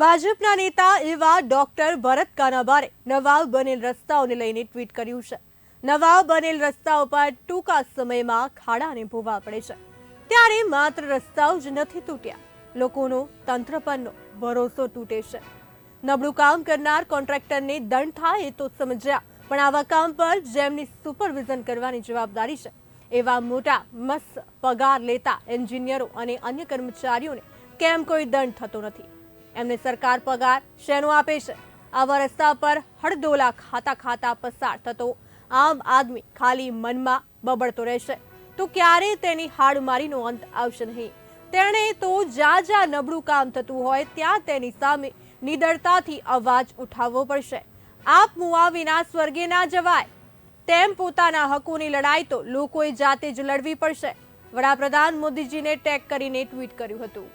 ભાજપના નેતા એવા ડોક્ટર ભરત કાનાબારે નવા બનેલ રસ્તાઓને લઈને ટ્વીટ કર્યું છે. નવા બનેલ રસ્તાઓ પર ટૂંકા સમયમાં ખાડા અને ભોવા પડે છે. ત્યારે માત્ર રસ્તાઓ જ નથી તૂટ્યા, લોકોનો તંત્ર પરનો ભરોસો તૂટે છે. નબળું કામ કરનાર કોન્ટ્રાક્ટરને દંડ થાય એ તો સમજ્યા, પણ આવા કામ પર જેમની સુપરવિઝન કરવાની જવાબદારી છે, એવા મોટા મસ્ત પગાર લેતા એન્જિનિયરો અને અન્ય કર્મચારીઓને કેમ કોઈ દંડ થતો નથી? એમને સરકાર પગાર શેનો આપે છે? આવા રસ્તા પર હળદોલા ખાતા ખાતા પસાર થતો આમ આદમી ખાલી મનમાં બબડતો રહેશે. તો ક્યારે તેની હાડમારીનો અંત આવશે નહીં? તેણે તો જ્યાં જ્યાં નબળું કામ થતું હોય ત્યાં તેની સામે નિડરતાથી અવાજ ઉઠાવવો પડશે. આપ મુઆ વિના સ્વર્ગે ના જવાય. તેમ પોતાના હકોની લડાઈ તો લોકોએ જાતે જ લડવી પડશે. વડાપ્રધાન મોદીજીને ટેગ કરીને ટ્વીટ કર્યું હતું.